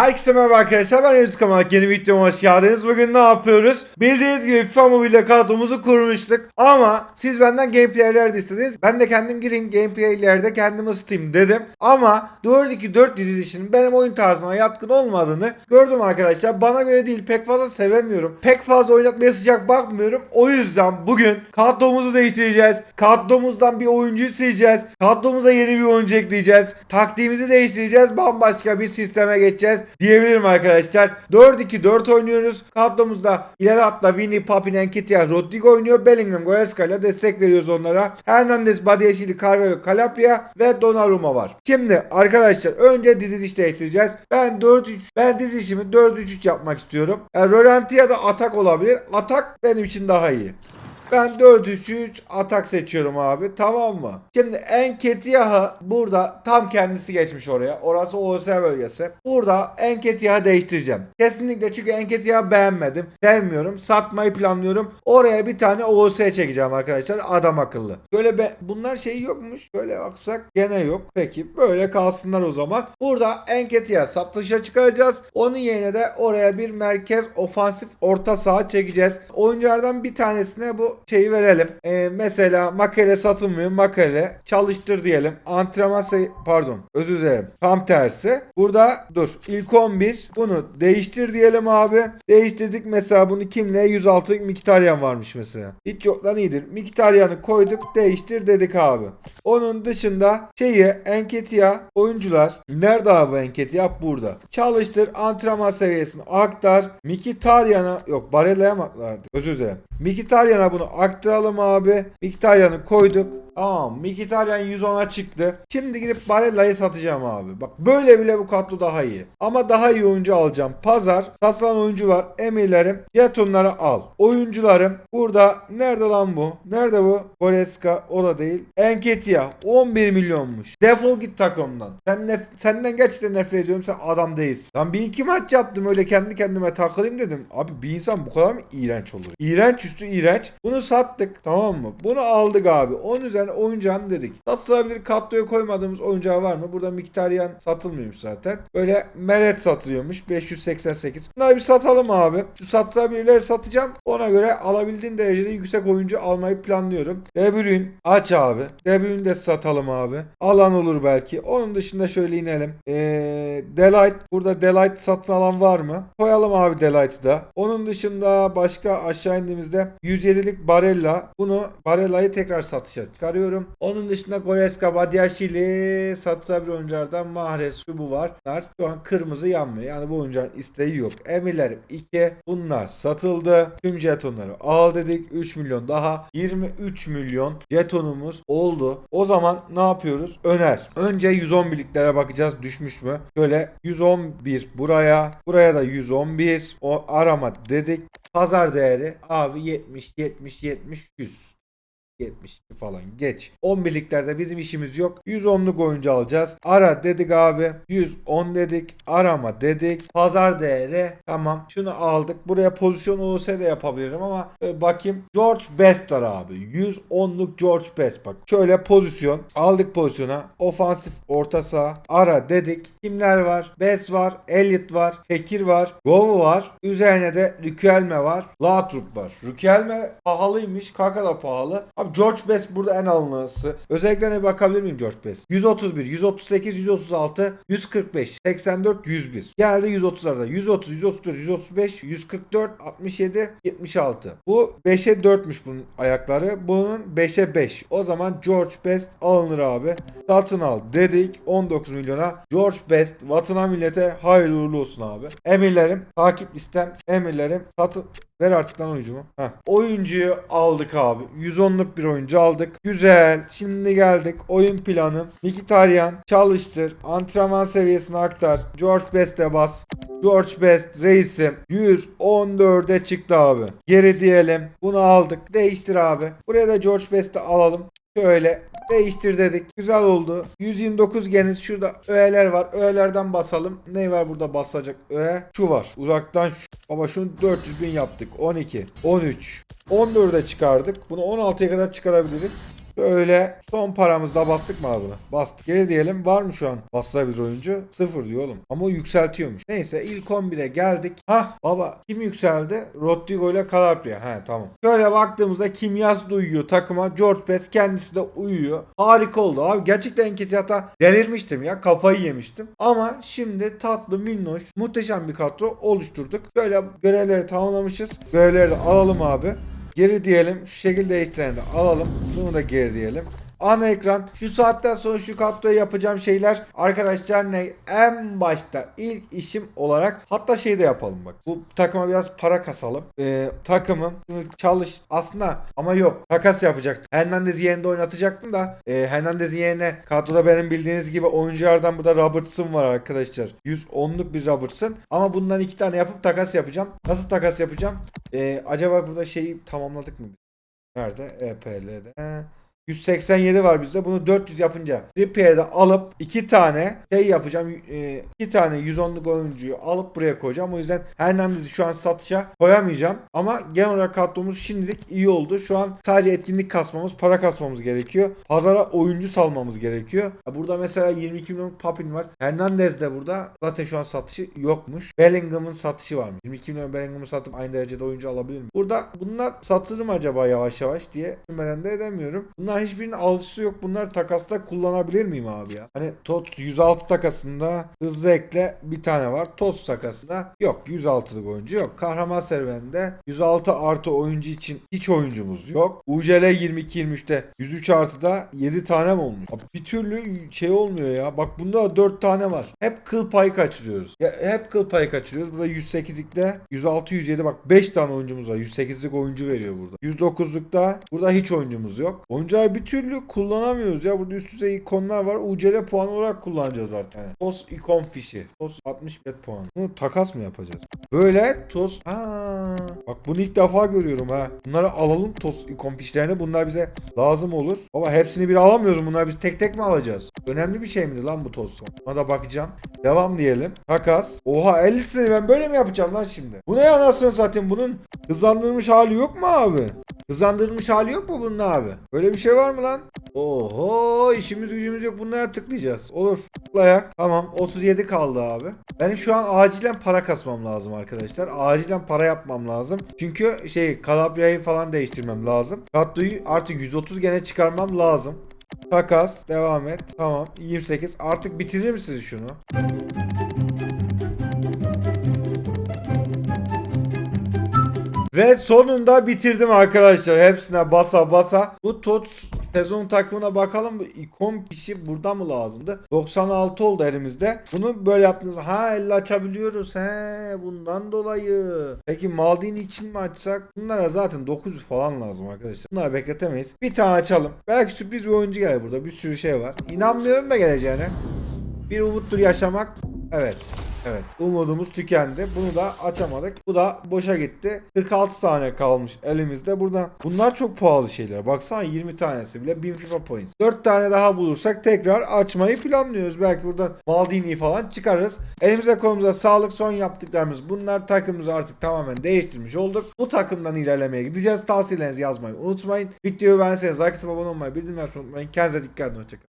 Herkese merhaba arkadaşlar ben Yavuz Kamal yeni videoma hoş geldiniz. Bugün ne yapıyoruz? Bildiğiniz gibi FIFA Mobile kadromuzu kurmuştuk ama siz benden gameplayler de istediniz. Ben de kendim gireyim gameplaylerde kendim ısıtayım dedim. Ama 4-2-4 dizilişinin benim oyun tarzıma yatkın olmadığını gördüm arkadaşlar. Bana göre değil pek fazla sevemiyorum. Pek fazla oynatmaya sıcak bakmıyorum. O yüzden bugün kadromuzu değiştireceğiz. Kadromuzdan bir oyuncu sileceğiz. Kadromuza yeni bir oyuncu ekleyeceğiz. Taktiğimizi değiştireceğiz. Bambaşka bir sisteme geçeceğiz diyebilirim arkadaşlar. 4-2-4 oynuyoruz. Kadromuzda ileri hatta Vini, Papi, Enketia, Rodrigo oynuyor. Bellingham, Goretzka ile destek veriyoruz onlara. Hernandez, Badiashile, Carvalho, Calabria ve Donnarumma var. Şimdi arkadaşlar önce diziliş değiştireceğiz. Ben 4-3 ben dizilişimi 4-3-3 yapmak istiyorum. Yani Rolanti ya da atak olabilir. Atak benim için daha iyi. Ben 4-3-3 atak seçiyorum abi tamam mı? Şimdi Enketiah'ı burada tam kendisi geçmiş oraya. Orası OS bölgesi. Burada Enketiah'ı değiştireceğim. Kesinlikle çünkü Enketiah'ı beğenmedim. Sevmiyorum. Satmayı planlıyorum. Oraya bir tane OS çekeceğim arkadaşlar. Adam akıllı. Böyle be bunlar şey yokmuş. Böyle baksak gene yok. Peki böyle kalsınlar o zaman. Burada Enketiah satışa çıkaracağız. Onun yerine de oraya bir merkez ofansif orta saha çekeceğiz. Oyunculardan bir tanesine bu şeyi verelim. Ee, mesela Makale satılmıyor. Makale çalıştır diyelim. Antrenman sayı pardon özür dilerim. Tam tersi. Burada dur. İlk 11 bunu değiştir diyelim abi. Değiştirdik mesela bunu kimle? 106 Mkhitaryan varmış mesela. Hiç yoktan iyidir. Mkhitaryan'ı koyduk değiştir dedik abi. Onun dışında şeyi Enketia oyuncular. Nerede abi Enketia? Burada. Çalıştır antrenman seviyesini aktar. Mkhitaryan'a yok Barella'ya? Özür dilerim. Mkhitaryan'a bunu aktaralım abi. Mkhitaryan'ı koyduk. Tamam Mkhitaryan 110'a çıktı. Şimdi gidip Barella'yı satacağım abi. Bak böyle bile bu kadro daha iyi. Ama daha iyi oyuncu alacağım. Pazar satılan oyuncu var. Emirlerim jetonları al. Oyuncularım burada nerede lan bu? Nerede bu? Goretzka o da değil. Enketia 11 milyonmuş. Defol git takımdan. Sen nef- senden gerçekten nefret ediyorum. Sen adam değilsin. Ben bir iki maç yaptım öyle kendi kendime takılayım dedim. Abi bir insan bu kadar mı iğrenç olur? İğrenç üstü iğrenç. Bunu sattık tamam mı? Bunu aldık abi. Onun üzerine oyuncağını dedik. Satılabilir kadroya koymadığımız oyuncağı var mı? Burada Mkhitaryan satılmıyormuş zaten. Böyle Meret satılıyormuş. 588. Bunları bir satalım abi. Şu satılabilirleri satacağım. Ona göre alabildiğim derecede yüksek oyuncu almayı planlıyorum. De Bruyne aç abi. De Bruyne de satalım abi. Alan olur belki. Onun dışında şöyle inelim. Ee, Delight. Burada Delight satın alan var mı? Koyalım abi Delight'ı da. Onun dışında başka aşağı indiğimizde 107'lik Barella. Bunu Barella'yı tekrar satışa çıkarıyorum. Onun dışında Goretzka, Badiashile satılabilir oyunculardan Mahrez şu bu var. Bunlar şu an kırmızı yanmıyor. Yani bu oyuncuların isteği yok. Emirlerim 2. Bunlar satıldı. Tüm jetonları al dedik. 3 milyon daha. 23 milyon jetonumuz oldu. O zaman ne yapıyoruz? Öner. Önce 110 birliklere bakacağız. Düşmüş mü? Şöyle 111 buraya. Buraya da 111. O arama dedik. Pazar değeri abi 70 70 70 100. 72 falan geç. 11'liklerde bizim işimiz yok. 110'luk oyuncu alacağız. Ara dedik abi. 110 dedik. Arama dedik. Pazar değeri. Tamam. Şunu aldık. Buraya pozisyon olsa da yapabilirim ama e, bakayım. George Best var abi. 110'luk George Best bak. Şöyle pozisyon. Aldık pozisyona. Ofansif orta saha. Ara dedik. Kimler var? Best var. Elliot var. Fekir var. Govu var. Üzerine de Rükelme var. Lautrup var. Rükelme pahalıymış. Kaka da pahalı. Abi George Best burada en alınması. Özelliklerine bakabilir miyim George Best? 131, 138, 136, 145, 84, 101. Geldi 130'larda. 130, 134, 135, 144, 67, 76. Bu 5'e 4'müş bunun ayakları. Bunun 5'e 5. O zaman George Best alınır abi. Satın al dedik 19 milyona. George Best vatana millete hayırlı uğurlu olsun abi. Emirlerim takip listem emirlerim satın Ver artık lan oyuncumu. Heh. Oyuncuyu aldık abi. 110'luk bir oyuncu aldık. Güzel. Şimdi geldik. Oyun planı. Mkhitaryan çalıştır. Antrenman seviyesini aktar. George Best'e bas. George Best reisim 114'e çıktı abi. Geri diyelim. Bunu aldık. Değiştir abi. Buraya da George Best'i alalım. Şöyle değiştir dedik. Güzel oldu. 129 geniz. Şurada öğeler var. Öğelerden basalım. Ne var burada basacak öğe? Şu var. Uzaktan şu. Baba şunu 400 bin yaptık. 12. 13. 14'e çıkardık. Bunu 16'ya kadar çıkarabiliriz. Böyle son paramızda bastık mı abi buna? Bastık. Geri diyelim var mı şu an basılabilir oyuncu? Sıfır diyor oğlum. Ama o yükseltiyormuş. Neyse ilk 11'e geldik. Hah baba kim yükseldi? Rodrigo ile Calabria. He tamam. Şöyle baktığımızda Kimyas da uyuyor takıma. George Best kendisi de uyuyor. Harika oldu abi. Gerçekten Enketiyat'a delirmiştim ya. Kafayı yemiştim. Ama şimdi tatlı minnoş muhteşem bir kadro oluşturduk. Böyle görevleri tamamlamışız. Görevleri de alalım abi. Geri diyelim. Şu şekil değiştireni de alalım. Bunu da geri diyelim. Ana ekran. Şu saatten sonra şu kadroya yapacağım şeyler arkadaşlar ne? En başta ilk işim olarak hatta şey de yapalım bak. Bu takıma biraz para kasalım. Ee, takımın çalış aslında ama yok. Takas yapacaktım. Hernandez'i yerinde oynatacaktım da e, Hernandez'in yerine kadroda benim bildiğiniz gibi oyunculardan burada Robertson var arkadaşlar. 110'luk bir Robertson. Ama bundan iki tane yapıp takas yapacağım. Nasıl takas yapacağım? Ee, acaba burada şeyi tamamladık mı? Nerede? EPL'de. He. 187 var bizde. Bunu 400 yapınca Repair'de alıp iki tane şey yapacağım. E, iki tane 110'luk oyuncuyu alıp buraya koyacağım. O yüzden Hernandez'i şu an satışa koyamayacağım. Ama genel olarak kadromuz şimdilik iyi oldu. Şu an sadece etkinlik kasmamız, para kasmamız gerekiyor. Pazara oyuncu salmamız gerekiyor. Burada mesela 22 milyon Papin var. Hernandez de burada. Zaten şu an satışı yokmuş. Bellingham'ın satışı varmış. 22 milyon Bellingham'ı satıp aynı derecede oyuncu alabilir miyim? Burada bunlar satılır mı acaba yavaş yavaş diye düşünmeden de edemiyorum. Bunlar hiçbirinin alıcısı yok. Bunlar takasta kullanabilir miyim abi ya? Hani TOTS 106 takasında hızlı ekle bir tane var. TOTS takasında yok. 106'lık oyuncu yok. Kahraman serüveninde 106 artı oyuncu için hiç oyuncumuz yok. UCL 22-23'te 103 artıda 7 tane mi olmuş? Abi bir türlü şey olmuyor ya. Bak bunda 4 tane var. Hep kıl payı kaçırıyoruz. Ya, hep kıl payı kaçırıyoruz. Burada 108'likte 106 107 bak 5 tane oyuncumuz var. 108'lik oyuncu veriyor burada. 109'lukta burada hiç oyuncumuz yok. Bir türlü kullanamıyoruz ya. Burada üst düzey ikonlar var. UCL puan olarak kullanacağız artık. Yani. TOS ikon fişi. TOS 60 bet puan. Bunu takas mı yapacağız? Böyle TOS. Aa, bak bunu ilk defa görüyorum ha. Bunları alalım TOS ikon fişlerini. Bunlar bize lazım olur. Baba hepsini bir alamıyoruz. Bunları biz tek tek mi alacağız? Önemli bir şey miydi lan bu TOS? Ona da bakacağım. Devam diyelim. Takas. Oha 50'sini ben böyle mi yapacağım lan şimdi? Bu ne anasını satayım? Bunun hızlandırılmış hali yok mu abi? Hızlandırılmış hali yok mu bunun abi? Böyle bir şey var mı lan? Oho işimiz gücümüz yok bunlara tıklayacağız. Olur. Tıklayak. Tamam 37 kaldı abi. Benim şu an acilen para kasmam lazım arkadaşlar. Acilen para yapmam lazım. Çünkü şey Calabria'yı falan değiştirmem lazım. Kadroyu artık 130 gene çıkarmam lazım. Takas. Devam et. Tamam. 28. Artık bitirir misiniz şunu? Ve sonunda bitirdim arkadaşlar. Hepsine basa basa. Bu TOTS sezon takımına bakalım. Bu ikon kişi burada mı lazımdı? 96 oldu elimizde. Bunu böyle yaptınız. Ha elle açabiliyoruz. He bundan dolayı. Peki Maldini için mi açsak? Bunlara zaten 900 falan lazım arkadaşlar. Bunları bekletemeyiz. Bir tane açalım. Belki sürpriz bir oyuncu gelir burada. Bir sürü şey var. İnanmıyorum da geleceğine. Bir umuttur yaşamak. Evet. Evet. Umudumuz tükendi. Bunu da açamadık. Bu da boşa gitti. 46 tane kalmış elimizde. Burada bunlar çok pahalı şeyler. Baksana 20 tanesi bile 1000 FIFA points. 4 tane daha bulursak tekrar açmayı planlıyoruz. Belki buradan Maldini'yi falan çıkarırız. Elimize kolumuza sağlık son yaptıklarımız bunlar. Takımımızı artık tamamen değiştirmiş olduk. Bu takımdan ilerlemeye gideceğiz. Tavsiyelerinizi yazmayı unutmayın. Videoyu beğenseniz like abone olmayı bildirimleri unutmayın. Kendinize dikkat edin. Hoşçakalın.